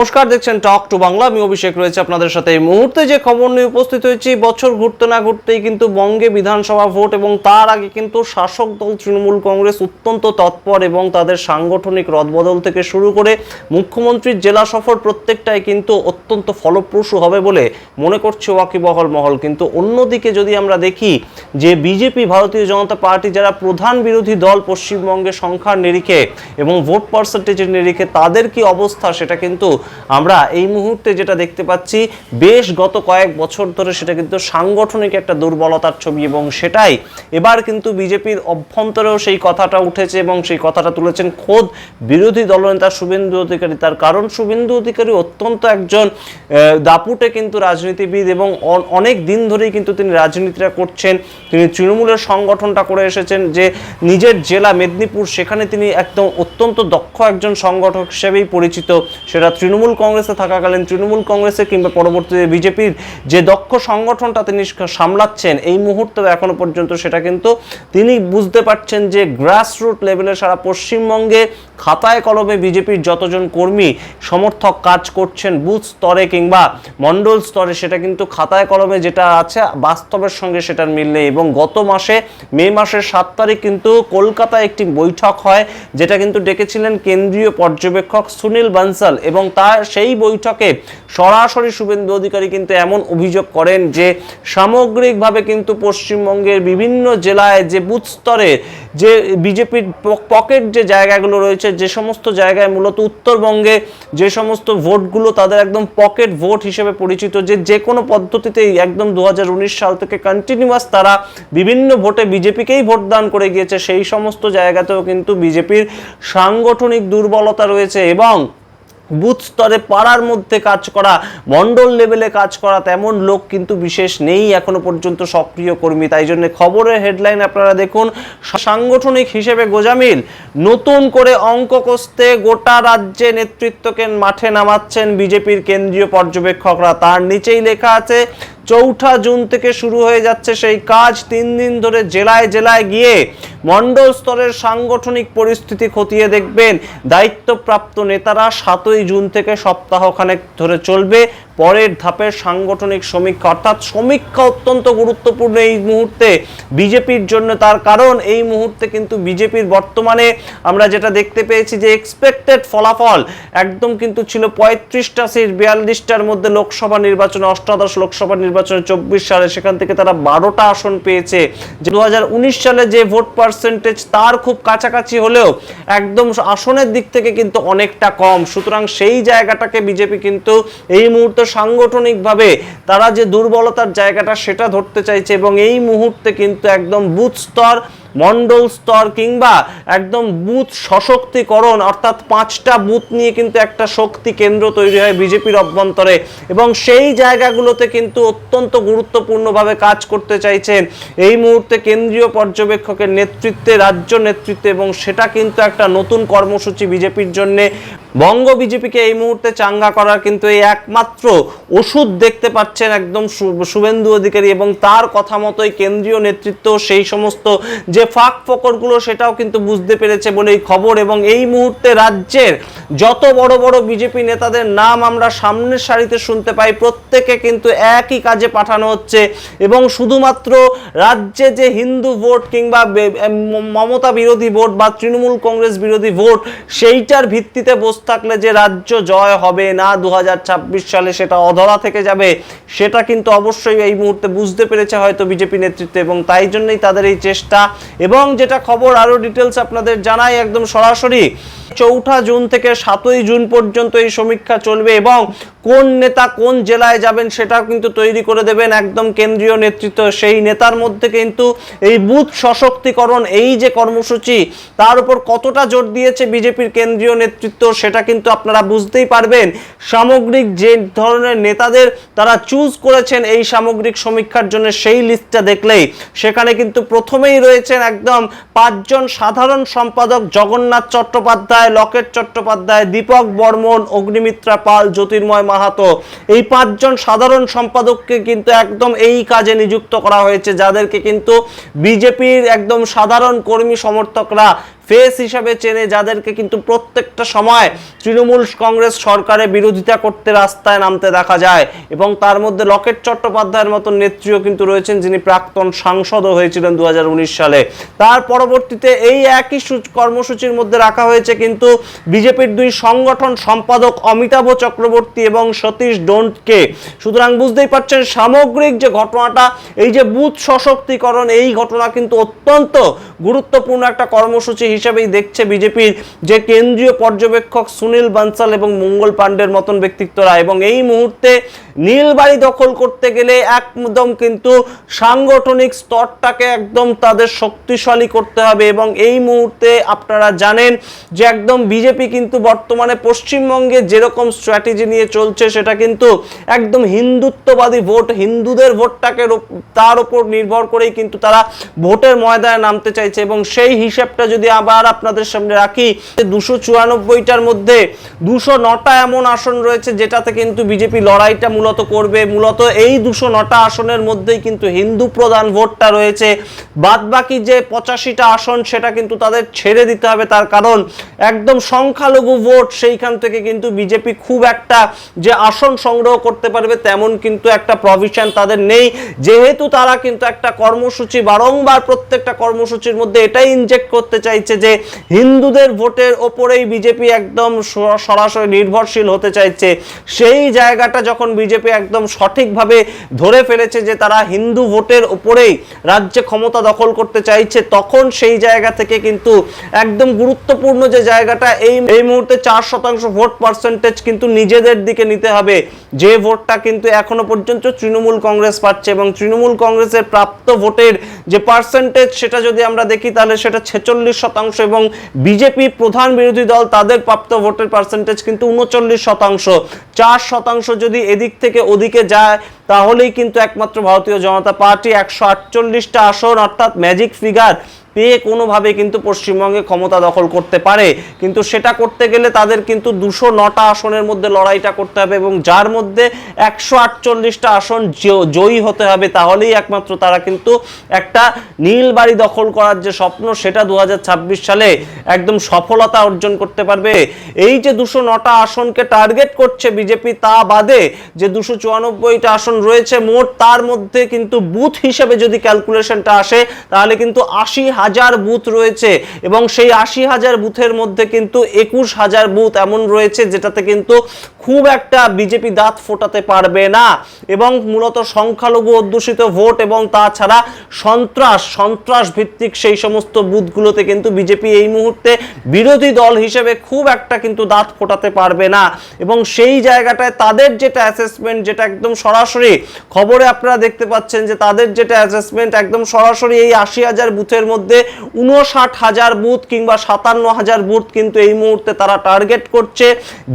নমস্কার, দেখছেন টক টু বাংলা আমি অভিষেক রয়েছে আপনাদের সাথে। এই মুহূর্তে যে খবর নিয়ে উপস্থিত হয়েছি, বছর ঘুরতে না ঘুরতেই কিন্তু বঙ্গে বিধানসভা ভোট এবং তার আগে কিন্তু শাসক দল তৃণমূল কংগ্রেস অত্যন্ত তৎপর এবং তাদের সাংগঠনিক রদবদল থেকে শুরু করে মুখ্যমন্ত্রীর জেলা সফর প্রত্যেকটাই কিন্তু অত্যন্ত ফলপ্রসূ হবে বলে মনে করছে ওয়াকিবহল মহল। কিন্তু অন্যদিকে যদি আমরা দেখি যে বিজেপি, ভারতীয় জনতা পার্টি যারা প্রধান বিরোধী দল পশ্চিমবঙ্গে সংখ্যার নিরিখে এবং ভোট পার্সেন্টেজের নিরিখে তাদের কি অবস্থা সেটা কিন্তু আমরা এই মুহূর্তে যেটা দেখতে পাচ্ছি, বেশ গত কয়েক বছর ধরে সেটা কিন্তু সাংগঠনিক একটা দুর্বলতার ছবি এবং সেটাই এবার কিন্তু বিজেপির অভ্যন্তরেও সেই কথাটা উঠেছে এবং সেই কথাটা তুলেছেন খোদ বিরোধী দলনেতা শুভেন্দু অধিকারী। তার কারণ শুভেন্দু অধিকারী অত্যন্ত একজন দাপুটে কিন্তু রাজনীতিবিদ এবং অনেক দিন ধরেই কিন্তু তিনি রাজনীতিটা করছেন। তিনি তৃণমূলের সংগঠনটা করে এসেছেন যে নিজের জেলা মেদিনীপুর, সেখানে তিনি একদম অত্যন্ত দক্ষ একজন সংগঠক হিসেবেই পরিচিত। সেটা তৃণমূল কংগ্রেসে থাকাকালীন তৃণমূল কংগ্রেসে কিংবা পরবর্তীতে বিজেপির যে দক্ষ সংগঠনটা তিনি সামলাচ্ছেন, এই মুহূর্তে এখনও পর্যন্ত সেটা কিন্তু তিনি বুঝতে পারছেন যে গ্রাসরুট লেভেলে সারা পশ্চিমবঙ্গে খাতায় কলমে বিজেপির যতজন কর্মী, সমর্থক কাজ করছেন, বুথ স্তরে কিংবা মণ্ডল স্তরে, সেটা কিন্তু খাতায় কলমে যেটা আছে, বাস্তবের সঙ্গে সেটার মিল নেই। এবং গত মাসে, মে মাসের সাত তারিখ কিন্তু কলকাতায় একটি বৈঠক হয়, যেটা কিন্তু ডেকেছিলেন কেন্দ্রীয় পর্যবেক্ষক সুনীল বানসাল এবং তার সেই বৈঠকে সরাসরি শুভেন্দু অধিকারী কিন্তু এমন অভিযোগ করেন যে, সামগ্রিকভাবে কিন্তু পশ্চিমবঙ্গের বিভিন্ন জেলায় যে বুথ স্তরে যে বিজেপির পকেট যে জায়গাগুলো রয়েছে, যে সমস্ত জায়গায় মূলত উত্তরবঙ্গে যে সমস্ত ভোটগুলো তাদের একদম পকেট ভোট হিসেবে পরিচিত, যে যে কোনো পদ্ধতিতেই একদম দু হাজার উনিশ সাল থেকে কন্টিনিউয়াস তারা বিভিন্ন ভোটে বিজেপিকেই ভোটদান করে গিয়েছে, সেই সমস্ত জায়গাতেও কিন্তু বিজেপির সাংগঠনিক দুর্বলতা রয়েছে এবং বুথ স্তরে পাড়ার মধ্যে কাজ করা মন্ডল লেভেলে কাজ করা তেমন লোক কিন্তু বিশেষ নেই এখনও পর্যন্ত সক্রিয় কর্মী। তাই জন্য খবরের হেডলাইন আপনারা দেখুন, সাংগঠনিক হিসেবে গোজামিল, নতুন করে অঙ্ক কষতে গোটা রাজ্যে নেতৃত্বকে মাঠে নামাচ্ছেন বিজেপির কেন্দ্রীয় পর্যবেক্ষকরা। তার নিচেই লেখা আছে চৌঠা জুন থেকে শুরু হয়ে যাচ্ছে সেই কাজ। তিন দিন ধরে জেলায় জেলায় গিয়ে মণ্ডল স্তরের সাংগঠনিক পরিস্থিতি খতিয়ে দেখবেন। দায়িত্বপ্রাপ্ত নেতারা সাতই জুন থেকে সপ্তাহখানেক ধরে চলবে। পরের ধাপের সাংগঠনিক সমীক্ষা, অর্থাৎ সমীক্ষা অত্যন্ত গুরুত্বপূর্ণ এই মুহূর্তে বিজেপির জন্য। তার কারণ, এই মুহূর্তে কিন্তু বিজেপির বর্তমানে আমরা যেটা দেখতে পেয়েছি যে এক্সপেক্টেড ফলাফল একদম কিন্তু ছিল পঁয়ত্রিশটা সিট বিয়াল্লিশটার মধ্যে লোকসভা নির্বাচনে, অষ্টাদশ লোকসভা নির্বাচনে চব্বিশ সালে সেখান থেকে তারা বারোটা আসন পেয়েছে। দু সালে যে ভোট পার্সেন্টেজ তার খুব কাছাকাছি হলেও একদম আসনের দিক থেকে কিন্তু অনেকটা কম। সুতরাং সেই জায়গাটাকে বিজেপি কিন্তু এই মুহূর্তে সাংগঠনিকভাবে তারা যে দুর্বলতার জায়গাটা সেটা ধরতে চাইছে এবং এই মুহূর্তে কিন্তু একদম বুথ স্তর মন্ডল স্তর কিংবা একদম বুথ সশক্তিকরণ, অর্থাৎ পাঁচটা বুথ নিয়ে কিন্তু একটা শক্তি কেন্দ্র তৈরি হয় বিজেপির অভ্যন্তরে। এবং সেই জায়গাগুলোতে কিন্তু অত্যন্ত গুরুত্বপূর্ণভাবে কাজ করতে চাইছেন এই মুহূর্তে কেন্দ্রীয় পর্যবেক্ষকের নেতৃত্বে, রাজ্য নেতৃত্বে, এবং সেটা কিন্তু একটা নতুন কর্মসূচি বিজেপির জন্যে। বঙ্গ বিজেপিকে এই মুহূর্তে চাঙ্গা করার কিন্তু এই একমাত্র ওষুধ দেখতে পাচ্ছেন একদম শুভেন্দু অধিকারী এবং তার কথা মতোই কেন্দ্রীয় নেতৃত্ব সেই সমস্ত যে ফাঁক ফকরগুলো সেটাও কিন্তু বুঝতে পেরেছে বলে এই খবর এবং এই মুহূর্তে রাজ্যের যত বড় বড় বিজেপি নেতাদের নাম আমরা সামনের সারিতে শুনতে পাই, প্রত্যেকে কিন্তু একই কাজে পাঠানো হচ্ছে এবং শুধুমাত্র রাজ্যে যে হিন্দু ভোট কিংবা মমতা বিরোধী ভোট বা তৃণমূল কংগ্রেস বিরোধী ভোট সেইটার ভিত্তিতে বসে থাকলে যে রাজ্য জয় হবে না দু হাজার ছাব্বিশ সালে সেটা অধরা থেকে যাবে, সেটা কিন্তু অবশ্যই এই মুহূর্তে বুঝতে পেরেছে হয়তো বিজেপি নেতৃত্ব এবং তাই জন্যই তাদের এই চেষ্টা। এবং যেটা খবর আরও ডিটেলস আপনাদের জানাই একদম সরাসরি, চৌঠা জুন থেকে সাতই জুন পর্যন্ত এই সমীক্ষা চলবে এবং কোন নেতা কোন জেলায় যাবেন সেটাও কিন্তু তৈরি করে দেবেন একদম কেন্দ্রীয় নেতৃত্ব। সেই নেতার মধ্যে কিন্তু এই বুথ সশক্তিকরণ, এই যে কর্মসূচি, তার উপর কতটা জোর দিয়েছে বিজেপির কেন্দ্রীয় নেতৃত্ব সেটা কিন্তু আপনারা বুঝতেই পারবেন। সামগ্রিক যে ধরনের নেতাদের তারা চুজ করেছেন এই সামগ্রিক সমীক্ষার জন্য সেই লিস্টটা দেখলেই, সেখানে কিন্তু প্রথমেই রয়েছেন একদম পাঁচজন সাধারণ সম্পাদক জগন্নাথ চট্টোপাধ্যায়, লকেট চট্টোপাধ্যায়, দীপক বর্মন, অগ্নিমিত্রা পাল, জ্যোতির্ময় মাহাতো। এই পাঁচজন সাধারণ সম্পাদককে কিন্তু একদম এই কাজে নিযুক্ত করা হয়েছে, যাদেরকে কিন্তু বিজেপির একদম সাধারণ কর্মী সমর্থকরা ফেস হিসাবে চেনে যাদেরকে কিন্তু প্রত্যেকটা সময় তৃণমূল কংগ্রেস সরকারের বিরোধিতা করতে রাস্তায় নামতে দেখা যায়। এবং তার মধ্যে লকেট চট্টোপাধ্যায়ের মতন নেত্রীও কিন্তু রয়েছেন, যিনি প্রাক্তন সাংসদও হয়েছিলেন দু হাজার উনিশ সালে। তার পরবর্তীতে এই একই কর্মসূচির মধ্যে রাখা হয়েছে কিন্তু বিজেপির দুই সংগঠন সম্পাদক অমিতাভ চক্রবর্তী এবং সতীশ ডোন্টকে। সুতরাং বুঝতেই পারছেন, সামগ্রিক যে ঘটনাটা, এই যে বুথ সশক্তিকরণ, এই ঘটনা কিন্তু অত্যন্ত গুরুত্বপূর্ণ একটা কর্মসূচি হিসেবেই দেখছে বিজেপির যে কেন্দ্রীয় পর্যবেক্ষক সুনীল বানসাল এবং মঙ্গল পাণ্ডের মতন ব্যক্তিত্বরা। এবং এই মুহূর্তে নীলবাড়ি দখল করতে গেলে একদম কিন্তু সাংগঠনিক স্তরটাকে একদম তাদের শক্তিশালী করতে হবে। এবং এই মুহূর্তে আপনারা জানেন যে একদম বিজেপি কিন্তু বর্তমানে পশ্চিমবঙ্গে যেরকম স্ট্র্যাটেজি নিয়ে চলছে, সেটা কিন্তু একদম হিন্দুত্ববাদী ভোট, হিন্দুদের ভোটটাকে তার উপর নির্ভর করেই কিন্তু তারা ভোটের ময়দানে নামতে চাইছে। এবং সেই হিসাবটা যদি আবার আপনাদের সামনে রাখি দুশো চুরানব্বইটার মধ্যে দুশো নটা এমন আসন রয়েছে যেটাতে কিন্তু বিজেপি লড়াইটা মূলত করবে। মূলত এই দুশো নটা আসনের মধ্যেই কিন্তু হিন্দু প্রধান ভোটটা রয়েছে। বাদ বাকি যে পঁচাশিটা আসন সেটা কিন্তু তাদের ছেড়ে দিতে হবে। তার কারণ একদম সংখ্যালঘু ভোট সেইখান থেকে কিন্তু বিজেপি খুব একটা যে আসন সংগ্রহ করতে পারবে তেমন কিন্তু একটা প্রভিশন তাদের নেই। যেহেতু তারা কিন্তু একটা কর্মসূচি বারংবার প্রত্যেকটা কর্মসূচির মধ্যে এটাই ইনজেক্ট করতে চাইছে যে হিন্দুদের ভোটের ওপরেই বিজেপি একদম সরাসরি নির্ভরশীল হতে চাইছে, সেই জায়গাটা যখন বিজেপি একদম সঠিকভাবে ধরে ফেলেছে যে তারা হিন্দু ভোটের ওপরেই রাজ্যে ক্ষমতা দখল করতে চাইছে, তখন সেই জায়গা থেকে কিন্তু একদম গুরুত্বপূর্ণ যে জায়গাটা, এই এই মুহূর্তে চার শতাংশ ভোট পার্সেন্টেজ কিন্তু নিজেদের দিকে নিতে হবে। যে ভোটটা কিন্তু এখনও পর্যন্ত তৃণমূল কংগ্রেস পাচ্ছে এবং তৃণমূল কংগ্রেসের প্রাপ্ত ভোটের যে পার্সেন্টেজ সেটা যদি আমরা দেখি, তাহলে সেটা ছেচল্লিশ শতাংশ এবং বিজেপি প্রধান বিরোধী দল তাদের প্রাপ্ত ভোটের পার্সেন্টেজ কিন্তু উনচল্লিশ শতাংশ। চার শতাংশ যদি এদিক থেকে ওদিকে যায়, তাহলেই কিন্তু একমাত্র ভারতীয় জনতা পার্টি একশো আটচল্লিশটা আসন, অর্থাৎ ম্যাজিক ফিগার পেয়ে কোনোভাবে কিন্তু পশ্চিমবঙ্গে ক্ষমতা দখল করতে পারে। কিন্তু সেটা করতে গেলে তাদের কিন্তু দুশো নটা আসনের মধ্যে লড়াইটা করতে হবে এবং যার মধ্যে একশো আটচল্লিশটা আসন জয়ী হতে হবে তাহলেই একমাত্র তারা কিন্তু একটা নীল বাড়ি দখল করার যে স্বপ্ন, সেটা দু হাজার ছাব্বিশ সালে একদম সফলতা অর্জন করতে পারবে। এই যে দুশো নটা আসনকে টার্গেট করছে বিজেপি, তা বাদে যে দুশো চুয়ানব্বইটা আসন রয়েছে, মোট তার মধ্যে কিন্তু বুথ হিসেবে যদি ক্যালকুলেশনটা আসে, তাহলে কিন্তু আশি হাজার বুথ রয়েছে এবং সেই আশি হাজার বুথের মধ্যে কিন্তু একুশ হাজার বুথ এমন রয়েছে যেটাতে কিন্তু খুব একটা বিজেপি দাঁত ফোটাতে পারবে না এবং মূলত সংখ্যালঘু অধ্যুষিত ভোট এবং তাছাড়া সন্ত্রাস সন্ত্রাস ভিত্তিক সেই সমস্ত বুথগুলোতে কিন্তু বিজেপি এই মুহূর্তে বিরোধী দল হিসেবে খুব একটা কিন্তু দাঁত ফোটাতে পারবে না এবং সেই জায়গাটায় তাদের যেটা অ্যাসেসমেন্ট যেটা একদম সরাসরি খবরে আপনারা দেখতে পাচ্ছেন যে তাদের যেটা অ্যাসেসমেন্ট একদম সরাসরি এই আশি হাজার বুথের মধ্যে উনষাট হাজার বুথ কিংবা সাতান্ন হাজার বুথ কিন্তু এই মুহূর্তে তারা টার্গেট করছে।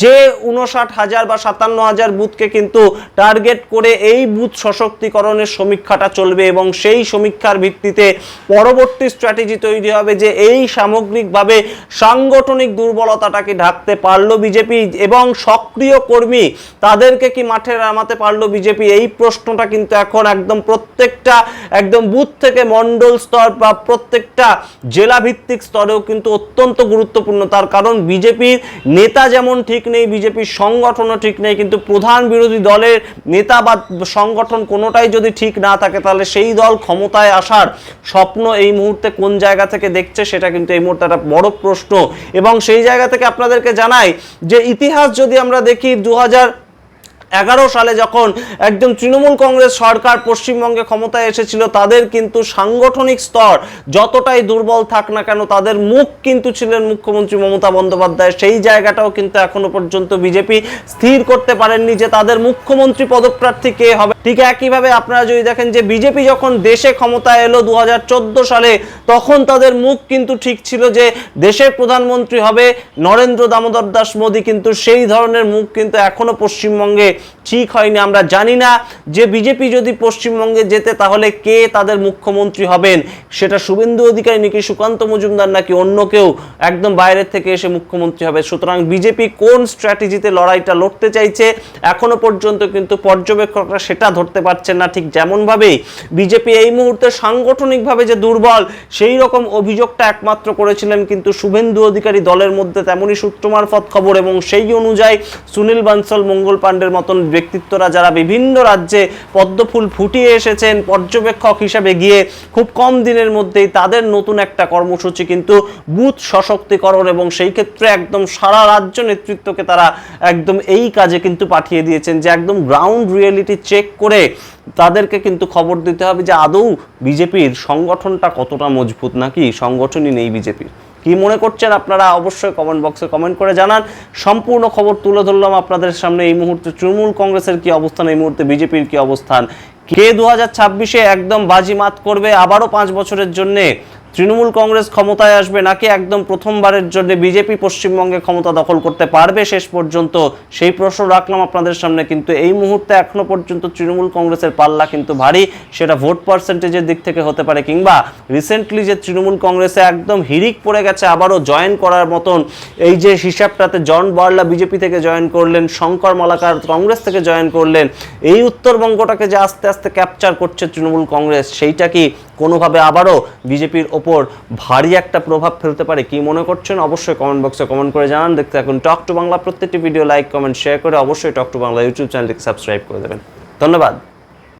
যে উনষাট হাজার বা সাতান্ন হাজার বুথকে কিন্তু টার্গেট করে এই বুথ সশক্তিকরণের সমীক্ষাটা চলবে এবং সেই সমীক্ষার ভিত্তিতে পরবর্তী স্ট্র্যাটেজি তৈরি হবে যে এই সামগ্রিকভাবে সাংগঠনিক দুর্বলতাটাকে ঢাকতে পারল বিজেপি এবং সক্রিয় কর্মী তাদেরকে কি মাঠে নামাতে পারল বিজেপি? এই প্রশ্নটা কিন্তু এখন একদম প্রত্যেকটা একদম বুথ থেকে মন্ডল স্তর বা প্রত্যেকটা জেলা ভিত্তিক স্তরেও কিন্তু অত্যন্ত গুরুত্বপূর্ণ। তার কারণ বিজেপির নেতা যেমন ঠিক নেই, বিজেপির সংগঠনও ঠিক নেই, কিন্তু প্রধান বিরোধী দলের নেতা বা সংগঠন কোনোটাই যদি ঠিক না থাকে, তাহলে সেই দল ক্ষমতায় আসার স্বপ্ন এই মুহূর্তে কোন জায়গা থেকে দেখছে সেটা কিন্তু এই মুহূর্তে একটা বড় প্রশ্ন। এবং সেই জায়গা থেকে আপনাদেরকে জানাই যে ইতিহাস যদি আমরা দেখি দু হাজার এগারো সালে যখন একদম তৃণমূল কংগ্রেস সরকার পশ্চিমবঙ্গে ক্ষমতায় এসেছিল, তাদের কিন্তু সাংগঠনিক স্তর যতটাই দুর্বল থাক না কেন, তাদের মুখ কিন্তু ছিলেন মুখ্যমন্ত্রী মমতা বন্দ্যোপাধ্যায়। সেই জায়গাটাও কিন্তু এখনও পর্যন্ত বিজেপি স্থির করতে পারেননি যে তাদের মুখ্যমন্ত্রী পদপ্রার্থী কে হবে। ঠিক একইভাবে আপনারা যদি দেখেন যে বিজেপি যখন দেশে ক্ষমতায় এলো দু হাজার চোদ্দ সালে, তখন তাদের মুখ কিন্তু ঠিক ছিল যে দেশের প্রধানমন্ত্রী হবে নরেন্দ্র দামোদর দাস মোদী, কিন্তু সেই ধরনের মুখ কিন্তু এখনও পশ্চিমবঙ্গে ঠিক হয়নি, আমরা জানি না। যে বিজেপি যদি পশ্চিমবঙ্গে যেতে, তাহলে কে তাদের মুখ্যমন্ত্রী হবেন? সেটা শুভেন্দু অধিকারী নাকি সুকান্ত মজুমদার নাকি অন্য কেউ? একদম বাইরের থেকে এসে মুখ্যমন্ত্রী হবে। সুতরাং বিজেপি কোন স্ট্র্যাটেজিতে লড়াইটা লড়তে চাইছে, এখনও পর্যন্ত কিন্তু পর্যবেক্ষকরা সেটা ধরতে পারছেন না। ঠিক যেমনভাবেই বিজেপি এই মুহূর্তে সাংগঠনিকভাবে যে দুর্বল, সেই রকম অভিযোগটা একমাত্র করেছিলেন কিন্তু শুভেন্দু অধিকারী দলের মধ্যে তেমনই সূত্র মারফত খবর এবং সেই অনুযায়ী সুনীল বানসল, মঙ্গল পাণ্ডের মতন ব্যক্তিত্বরা যারা বিভিন্ন রাজ্যে পদ্মফুল ফুটিয়ে এসেছেন, পর্যবেক্ষক হিসাবে গিয়ে খুব কম দিনের মধ্যেই তাদের নতুন একটা কর্মসূচি কিন্তু বুথ সশক্তিকরণ এবং সেই ক্ষেত্রে একদম সারা রাজ্য নেতৃত্বকে তারা একদম এই কাজে কিন্তু পাঠিয়ে দিয়েছেন যে একদম গ্রাউন্ড রিয়েলিটি চেক করে তাদেরকে কিন্তু খবর দিতে হবে যে আদৌ বিজেপির সংগঠনটা কতটা মজবুত নাকি সংগঠনই নেই বিজেপির। কি মনে করছেন আপনারা অবশ্যই কমেন্ট বক্সে কমেন্ট করে জানান। সম্পূর্ণ খবর তুলে ধরলাম আপনাদের সামনে এই মুহূর্তে। তৃণমূল কংগ্রেসের কি অবস্থান, এই মুহূর্তে বিজেপির কি অবস্থান? কে দু হাজার ছাব্বিশে একদম বাজিমাত করবে আবারও পাঁচ বছরের জন্যে? তৃণমূল কংগ্রেস ক্ষমতায় আসবে নাকি একদম প্রথমবারের জন্য বিজেপি পশ্চিমবঙ্গে ক্ষমতা দখল করতে পারবে? শেষ পর্যন্ত সেই প্রশ্ন রাখলাম আপনাদের সামনে, কিন্তু এই মুহূর্তে এখনও পর্যন্ত তৃণমূল কংগ্রেসের পাল্লা কিন্তু ভারী। সেটা ভোট পার্সেন্টেজের দিক থেকে হতে পারে কিংবা রিসেন্টলি যে তৃণমূল কংগ্রেসে একদম হিরিক পড়ে গেছে, আবারও জয়েন করার মতন এই যে হিসাবটাতে জন বার্লা বিজেপি থেকে জয়েন করলেন, শঙ্কর মালাকার কংগ্রেস থেকে জয়েন করলেন, এই উত্তরবঙ্গটাকে যে আস্তে আস্তে ক্যাপচার করছে তৃণমূল কংগ্রেস, সেইটা কি কোনোভাবে আবারও বিজেপির ওপর ভারী একটা প্রভাব ফেলতে পারে কি মনে করছেন? অবশ্যই কমেন্ট বক্সে কমেন্ট করে জানান। দেখতে থাকুন টক টু বাংলা প্রত্যেকটি ভিডিও লাইক কমেন্ট শেয়ার করে অবশ্যই টক টু বাংলা ইউটিউব চ্যানেলটিকে সাবস্ক্রাইব করে দেবেন। ধন্যবাদ।